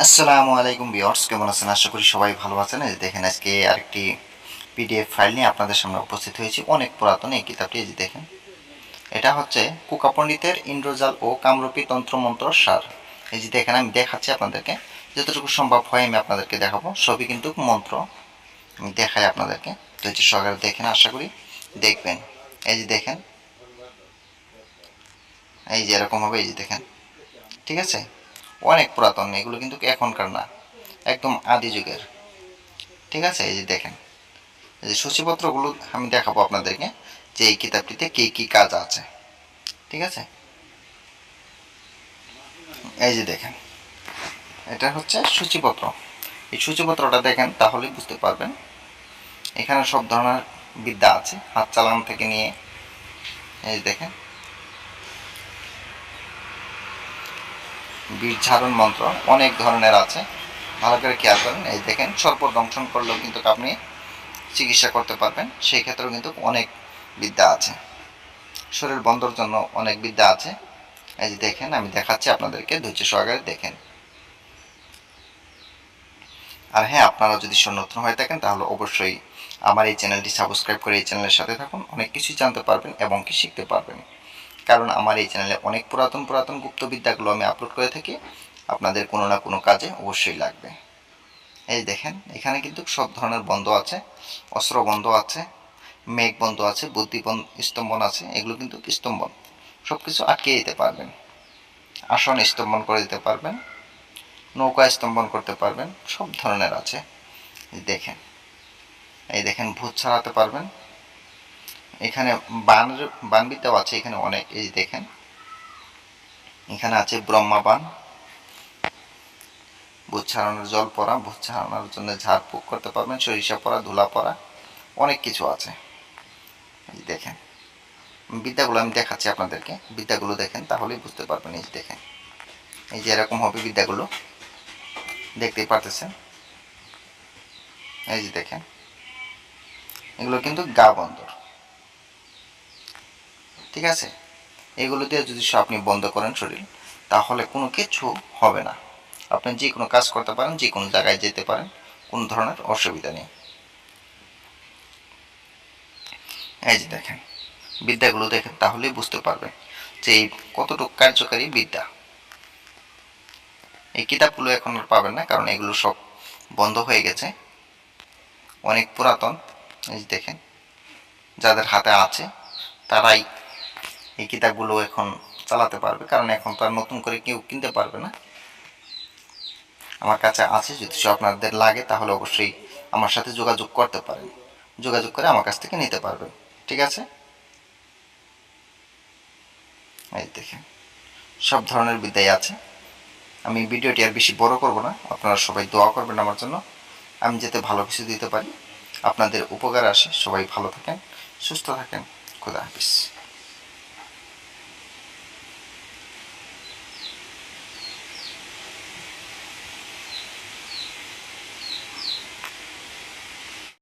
আসসালামু আলাইকুম বিয়ার্স কেমন আছেন? আশা করি সবাই ভালো আছেন। এই যে দেখেন আজকে আরেকটি পিডিএফ ফাইল নিয়ে আপনাদের সামনে উপস্থিত হয়েছি। অনেক পুরাতন এই কিতাবটি, এই যে দেখেন। এটা হচ্ছে কুকা পণ্ডিতের ইন্দ্রজাল ও কামরূপী তন্ত্রমন্ত্র সার। এই যে দেখেন, আমি দেখাচ্ছি আপনাদেরকে। যতটুকু সম্ভব হয় আমি আপনাদেরকে দেখাবো। সবই কিন্তু মন্ত্র। আমি দেখাই আপনাদেরকে। ধৈর্য সহকারে দেখেন, আশা করি দেখবেন। এই যে দেখেন। এই যে এরকম হবে, এই যে দেখেন। ঠিক আছে? অনেক পুরাতন, এগুলো কিন্তু এখনকার না, একদম আদি যুগের। ঠিক আছে? এই যে দেখেন, এই যে সূচিপত্রগুলো আমি দেখাবো আপনাদেরকে যে এই কিতাবটিতে কী কী কাজ আছে। ঠিক আছে? এই যে দেখেন, এটা হচ্ছে সূচিপত্র। এই সূচিপত্রটা দেখেন তাহলেই বুঝতে পারবেন এখানে সব ধরনের বিদ্যা আছে, হাত চালানো থেকে নিয়ে। এই দেখেন বীর ঝাড়ন মন্ত্র অনেক ধরনের আছে। ভালো করে খেয়াল করেন। এই দেখেন, সর্প দংশন করলেও কিন্তু আপনি চিকিৎসা করতে পারবেন। সেই ক্ষেত্রেও কিন্তু অনেক বিদ্যা আছে। শরীর বন্ধর জন্য অনেক বিদ্যা আছে। এই যে দেখেন, আমি দেখাচ্ছি আপনাদেরকে, ধৈর্য সহকারে দেখেন। আর হ্যাঁ আপনারা যদি নতুন হয়ে থাকেন, তাহলে অবশ্যই আমার এই চ্যানেলটি সাবস্ক্রাইব করে এই চ্যানেলের সাথে থাকুন। অনেক কিছুই জানতে পারবেন এবং কি শিখতে পারবেন। কারণ আমার এই চ্যানেলে অনেক পুরাতন পুরাতন গুপ্তবিদ্যাগুলো আমি আপলোড করে থাকি। আপনাদের কোনো না কোনো কাজে অবশ্যই লাগবে। এই দেখেন, এখানে কিন্তু সব ধরনের বন্ধ আছে। অস্ত্র বন্ধ আছে, মেঘ বন্ধ আছে বুদ্ধি স্তম্ভন আছে, এগুলো কিন্তু স্তম্ভন সব কিছু আটকে দিতে পারবেন। আসন স্তম্ভন করে দিতে পারবেন। নৌকা স্তম্ভন করতে পারবেন। সব ধরনের আছে। দেখেন, এই দেখেন ভূত ছাড়াতে পারবেন। এখানে বানের বানবিদ্যাও আছে এখানে অনেক, এই দেখেন। এখানে আছে ব্রহ্মা বান। ভূত ছাড়ানোর জল পড়া ভূত ছাড়ানোর জন্য ঝাড় ফুক করতে পারবেন, সরিষা পড়া, ধুলা পড়া, অনেক কিছু আছে। দেখেন। বিদ্যাগুলো আমি দেখাচ্ছি আপনাদেরকে। বিদ্যাগুলো দেখেন, তাহলেই বুঝতে পারবেন, এই দেখেন। এই যে এরকম হবে বিদ্যাগুলো। দেখতেই পারতেছেন? এই যে দেখেন। এগুলো কিন্তু গা বন্দর। ঠিক আছে? এগুলো দিয়ে যদি আপনি বন্ধ করেন শরীর, তাহলে কোনো কিছু হবে না। আপনি যে কোনো কাজ করতে পারেন, যে কোনো জায়গায় যেতে পারেন, কোনো ধরনের অসুবিধা নেই। এই যে দেখেন, বিদ্যাগুলো দেখেন, তাহলেই বুঝতে পারবেন যে এই কতটুকু কার্যকারী বিদ্যা। এই কিতাবগুলো এখন আর পাবেন না, কারণ এগুলো সব বন্ধ হয়ে গেছে। অনেক পুরাতন, এই যে দেখেন, যাদের হাতে আছে, তারাই এই কিতাবগুলো এখন চালাতে পারবে, কারণ এখন তো আর নতুন করে কেউ কিনতে পারবে না। আমার কাছে আছে, যদি আপনাদের লাগে, তাহলে অবশ্যই আমার সাথে যোগাযোগ করতে পারেন। যোগাযোগ করে আমার কাছ থেকে নিতে পারবেন, ঠিক আছে? এই দেখেন, সব ধরনের বিদ্যাই আছে। আমি ভিডিওটি আর বেশি বড় করব না, আপনারা সবাই দোয়া করবেন আমার জন্য। আমি যাতে ভালো কিছু দিতে পারি। আপনাদের উপকার আসে, সবাই ভালো থাকেন, সুস্থ থাকেন। খুদা হাফিজ।